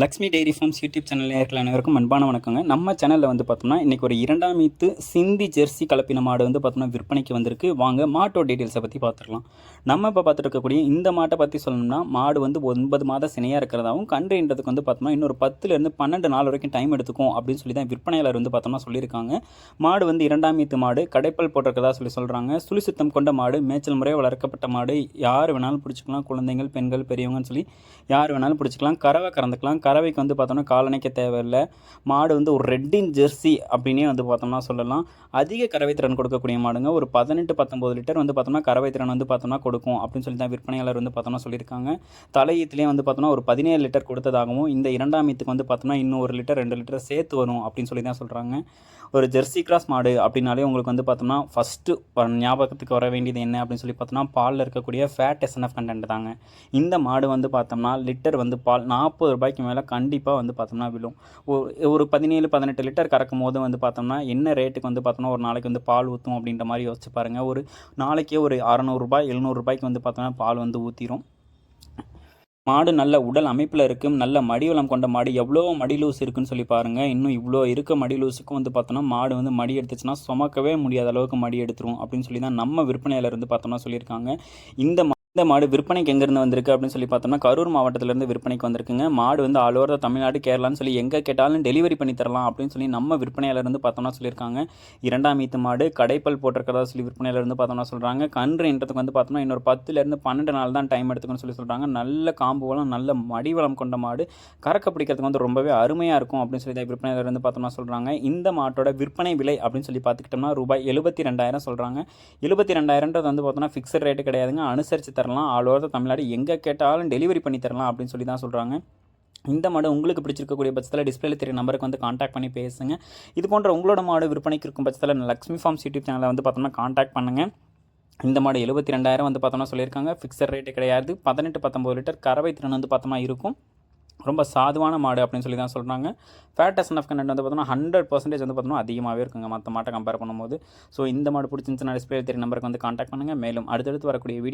Lakshmi dairy farms YouTube channel நேர்கள் அனைவருக்கும் அன்பான வணக்கங்க. நம்ம சேனலில் வந்து பார்த்தோம்னா இன்றைக்கி ஒரு இரண்டாம் மீத்து சிந்தி ஜெர்சி கலப்பின மாடு வந்து பார்த்தோம்னா விற்பனைக்கு வந்திருக்கு. வாங்க மாட்டோ டீட்டெயில்ஸை பற்றி பார்த்துக்கலாம் நம்ம இப்போ பார்த்துட்டு இருக்கக்கூடிய இந்த மாட்டை பற்றி சொல்லணும்னா மாடு வந்து ஒன்பது மாத சினையாக இருக்கிறதாவும் கன்றுன்றதுக்கு வந்து பார்த்தோம்னா இன்னொரு பத்துலேருந்து பன்னெண்டு நாள் வரைக்கும் டைம் எடுத்துக்கும் அப்படின்னு சொல்லி தான் விற்பனையாளர் வந்து பார்த்தோம்னா சொல்லியிருக்காங்க. மாடு வந்து இரண்டாம் மீத்து மாடு கடைப்பல் போட்டிருக்கதா சொல்லி சொல்கிறாங்க சுழிசுத்தம் கொண்ட மாடு மேய்ச்சல் முறையாக வளர்க்கப்பட்ட மாடு. யார் வேணாலும் பிடிச்சிக்கலாம். குழந்தைகள் பெண்கள் பெரியவங்கன்னு சொல்லி யார் வேணாலும் பிடிச்சிக்கலாம். கறவை கறந்துக்கலாம். கறவைக்கு வந்து பார்த்தோம்னா காலணைக்க தேவையில்லை. மாடு வந்து ஒரு ரெட்டின் ஜெர்சி அப்படின்னே வந்து பார்த்தோம்னா சொல்லலாம். அதிக கறவை திறன் கொடுக்கக்கூடிய மாடுங்க. ஒரு பதினெட்டு பத்தொம்போது லிட்டர் வந்து பார்த்தோம்னா கறவை திறன் வந்து பார்த்தோம்னா கொடுக்கும் அப்படின்னு சொல்லி தான் விற்பனையாளர் வந்து பார்த்தோம்னா சொல்லியிருக்காங்க. தலையீத்துலேயே வந்து பார்த்தோம்னா ஒரு பதினேழு லிட்டர் கொடுத்ததாகவும் இந்த இரண்டாம் ஈத்துக்கு வந்து பார்த்தோம்னா இன்னும் ஒரு லிட்டர் ரெண்டு லிட்டர் சேர்த்து வரும் அப்படின்னு சொல்லி தான் சொல்கிறாங்க ஒரு ஜெர்சி கிராஸ் மாடு அப்படின்னாலே உங்களுக்கு வந்து பார்த்தோம்னா ஃபஸ்ட்டு ஞாபகத்துக்கு வர வேண்டியது என்ன அப்படின்னு சொல்லி பார்த்தோம்னா பாலில் இருக்கக்கூடிய ஃபேட் எஸ்என்எஃப் கண்டென்ட் தாங்க. இந்த மாடு வந்து பார்த்தோம்னா லிட்டர் வந்து பால் நாற்பது ரூபாய்க்கு மேலே கண்டிப்பாக வந்து பார்த்தோம்னா விழும். ஒ- ஒரு பதினேழு பதினெட்டு லிட்டர் கறக்கும் போது வந்து பார்த்தோம்னா என்ன ரேட்டுக்கு வந்து பார்த்தோம்னா ஒரு நாளைக்கு வந்து பால் ஊற்றும் அப்படின்ற மாதிரி யோசிச்சு பாருங்கள் ஒரு நாளைக்கே ஒரு அறநூறுரூபா எழுநூறுபாய்க்கு வந்து பார்த்தோம்னா பால் வந்து ஊற்றிடும் மாடு நல்ல உடல் அமைப்பில் இருக்கும். நல்ல மடி வளம் கொண்ட மாடு. எவ்வளோ மடி லூஸ் இருக்குன்னு சொல்லி பாருங்கள் இன்னும் இவ்வளோ இருக்க மடி லூஸுக்கும் வந்து பார்த்தோன்னா மாடு வந்து மடி எடுத்துச்சுன்னா சுமக்கவே முடியாத அளவுக்கு மடி எடுத்துரும் அப்படின்னு சொல்லி தான் நம்ம விற்பனையாளர் இருந்து பார்த்தோம்னா சொல்லியிருக்காங்க. இந்த மா- இந்த மாடு விற்பனைக்கு எங்கேருந்து வந்திருக்கு அப்படின்னு சொல்லி பார்த்தோம்னா கரூர் மாவட்டத்திலேருந்து விற்பனைக்கு வந்திருக்குங்க. மாடு வந்து ஆல் ஓவர் தமிழ்நாடு கேரளான்னு சொல்லி எங்கே கேட்டாலும் டெலிவரி பண்ணி தரலாம் அப்படின்னு சொல்லி நம்ம விற்பனையிலேருந்து பார்த்தோம்னா சொல்லியிருக்காங்க. இரண்டாம் ஈத்து மாடு கடைப்பல் போட்டிருக்கிறதா சொல்லி விற்பனையிலேருந்து பார்த்தோம்னா சொல்கிறாங்க கன்றுன்றதுக்கு வந்து பார்த்தோம்னா இன்னொரு பத்துலேருந்து பன்னெண்டு நாள் தான் டைம் எடுத்துக்கணும்னு சொல்லி சொல்கிறாங்க நல்ல காம்பு வளம் நல்ல மடி வளம் கொண்ட மாடு. கறக்க பிடிக்கிறதுக்கு வந்து ரொம்பவே அருமையாக இருக்கும் அப்படின்னு சொல்லி விற்பனையிலேருந்து விற்பனையாளர் வந்து பார்த்தோம்னா சொல்கிறாங்க இந்த மாட்டோட விற்பனை விலை அப்படின்னு சொல்லி பார்த்துக்கிட்டோம்னா ரூபாய் எழுபத்தி ரெண்டாயிரம் சொல்கிறாங்க எழுபத்தி ரெண்டாயிரன்றது வந்து பார்த்தோம்னா ஃபிக்ஸட் ரேட்டு கிடையாதுங்க. அனுசரித்து தரலாம் ஆல் ஓவர் தமிழ்நாடு. எங்கே கேட்டாலும் டெலிவரி பண்ணி தரலாம் அப்படின்னு சொல்லி தான் சொல்கிறாங்க இந்த மாடு உங்களுக்கு பிடிச்சிருக்கக்கூடிய பட்சத்தில் டிஸ்பிளேல தெரிய நம்பருக்கு வந்து காண்டாக்ட் பண்ணி பேசுங்க. இது போன்ற உங்களோட மாடு விற்பனைக்கு இருக்கும் பட்சத்தில் லக்ஷ்மி ஃபார்ம்ஸ் யூடியூப் சேனலை வந்து பார்த்தோம்னா காண்டாக்ட் பண்ணுங்கள் இந்த மாடு எழுபத்தி ரெண்டாயிரம் வந்து பார்த்தோம்னா சொல்லியிருக்காங்க. ஃபிக்ஸட் ரேட்டு கிடையாது. பதினெட்டு பத்தொம்பது லிட்டர் கறவை திறன் வந்து பார்த்தோம்னா இருக்கும். ரொம்ப சாதுவான மாடு அப்படின்னு சொல்லி தான் சொல்கிறாங்க ஃபேட் ஆஃப் கண்டென்ட் வந்து பார்த்தோம்னா ஹண்ட்ரட் பர்சன்டேஜ் வந்து பார்த்தோம்னா அதிகமாகவே இருக்குங்க. மற்ற மாட்டை கம்பேர் பண்ணும்போது. ஸோ இந்த மாடு பிடிச்சிருந்துச்சுன்னா டிஸ்பிளே தெரிய நம்பருக்கு வந்து காண்டாக்ட் பண்ணுங்கள் மேலும் அடுத்தடுத்து வரக்கூடிய வீடியோ